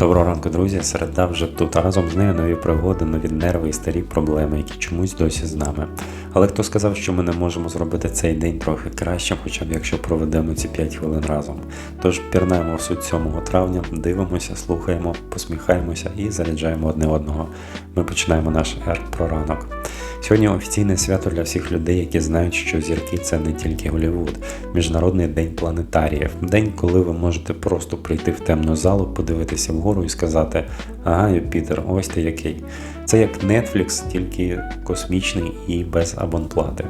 Доброго ранку, друзі. Середа вже тут, а разом з нею нові пригоди, нові нерви і старі проблеми, які чомусь досі з нами. Але хто сказав, що ми не можемо зробити цей день трохи кращим, хоча б якщо проведемо ці 5 хвилин разом. Тож пірнаємо в суть 7 травня, дивимося, слухаємо, посміхаємося і заряджаємо одне одного. Ми починаємо наш ер про ранок. Сьогодні офіційне свято для всіх людей, які знають, що зірки це не тільки Голівуд, міжнародний день планетаріїв, день, коли ви можете просто прийти в темну залу, подивитися вгору і сказати: Ага, Юпітер, ось ти який. Це як Netflix, тільки космічний і без абонплати.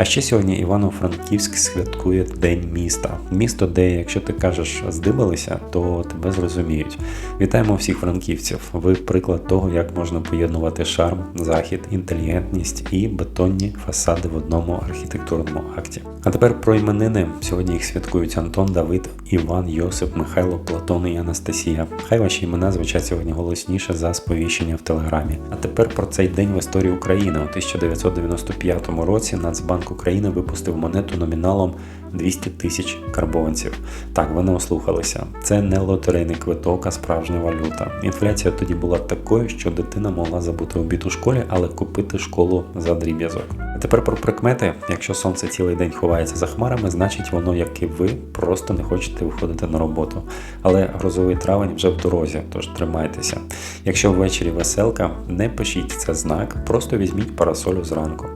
А ще сьогодні Івано-Франківськ святкує День міста. Місто, де, якщо ти кажеш здибалися, то тебе зрозуміють. Вітаємо всіх франківців. Ви приклад того, як можна поєднувати шарм, захід, інтелігентність і бетонні фасади в одному архітектурному акті. А тепер про іменини. Сьогодні їх святкують Антон, Давид, Іван, Йосип, Михайло, Платон і Анастасія. Хай ваші імена звучать сьогодні голосніше за сповіщення в телеграмі. А тепер про цей день в історії України у 1995 році Нацбанк України випустив монету номіналом 200 тисяч карбованців. Так, вони ослухалися. Це не лотерейний квиток, а справжня валюта. Інфляція тоді була такою, що дитина могла забути обід у школі, але купити школу за дріб'язок. Тепер про прикмети. Якщо сонце цілий день ховається за хмарами, значить воно, як і ви, просто не хочете виходити на роботу. Але грозовий травень вже в дорозі, тож тримайтеся. Якщо ввечері веселка, не пишіть це знак, просто візьміть парасолю зранку.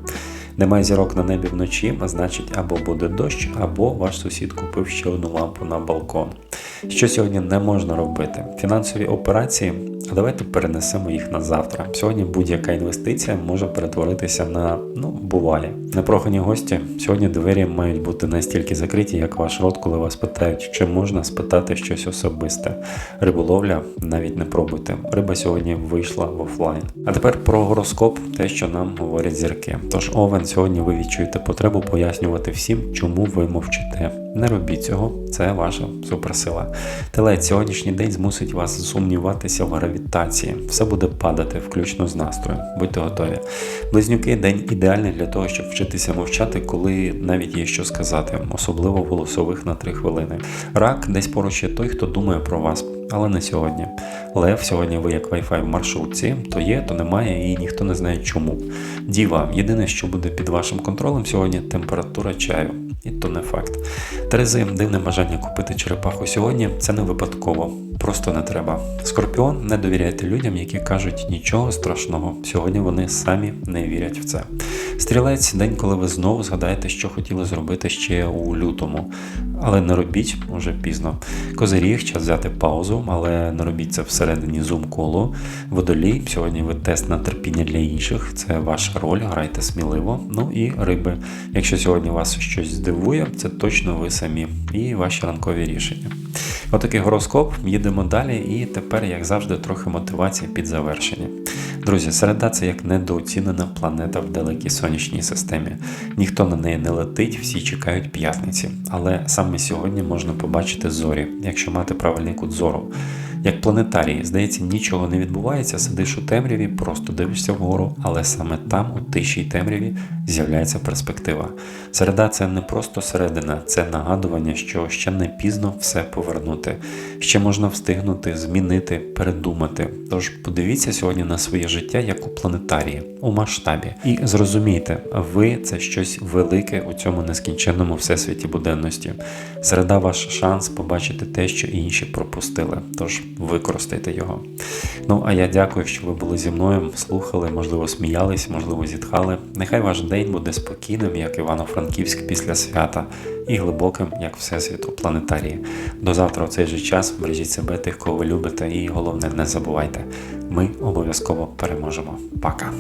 Немає зірок на небі вночі, а значить або буде дощ, або ваш сусід купив ще одну лампу на балкон. Що сьогодні не можна робити? Фінансові операції, а давайте перенесемо їх на завтра. Сьогодні будь-яка інвестиція може перетворитися на ну буває. Непрохані гості. Сьогодні двері мають бути настільки закриті, як ваш рот, коли вас питають, чи можна спитати щось особисте. Риболовля навіть не пробуйте. Риба сьогодні вийшла в офлайн. А тепер про гороскоп, те, що нам говорять зірки. Тож овен сьогодні ви відчуєте потребу пояснювати всім, чому ви мовчите. Не робіть цього, це ваша суперсила. Телець сьогоднішній день змусить вас сумніватися в гравітації. Все буде падати, включно з настроєм. Будьте готові. Близнюки день ідеальний для того, щоб вчитися мовчати, коли навіть є що сказати, особливо голосових на 3 хвилини. Рак десь поруч є той, хто думає про вас. Але не сьогодні. Лев, сьогодні ви як Wi-Fi в маршрутці, то є, то немає, і ніхто не знає чому. Діва, єдине, що буде під вашим контролем сьогодні температура чаю. І то не факт. Терези, дивне бажання купити черепаху сьогодні це не випадково, просто не треба. Скорпіон, не довіряйте людям, які кажуть нічого страшного. Сьогодні вони самі не вірять в це. Стрілець, день, коли ви знову згадаєте, що хотіли зробити ще у лютому. Але не робіть уже пізно. Козиріг, час взяти паузу, але не робіть це всередині зум-колу. Водолій, сьогодні ви тест на терпіння для інших, це ваша роль, грайте сміливо. Ну і риби. Якщо сьогодні вас щось здивує, це точно ви самі і ваші ранкові рішення. Отакий гороскоп, їдемо далі, і тепер, як завжди, трохи мотивації під завершення. Друзі, середа це як недооцінена планета в далекій сонячній системі. Ніхто на неї не летить, всі чекають п'ятниці. Але саме сьогодні можна побачити зорі, якщо мати правильний кут зору. Як планетарій, здається, нічого не відбувається, сидиш у темряві, просто дивишся вгору, але саме там, у тиші й темряві, з'являється перспектива. Середа це не просто середина, це нагадування, що ще не пізно все повернути. Ще можна встигнути, змінити, передумати. Тож подивіться сьогодні на своє життя як у планетарії, у масштабі. І зрозумійте, ви це щось велике у цьому нескінченному всесвіті буденності. Середа ваш шанс побачити те, що інші пропустили. Тож використайте його. Ну а я дякую, що ви були зі мною, слухали, можливо, сміялись, можливо, зітхали. Нехай ваш день буде спокійним, як Івано-Франківськ після свята, і глибоким, як Всесвіт у планетарії. До завтра у цей же час бережіть себе, тих, кого ви любите, і головне, не забувайте, ми обов'язково переможемо. Пока!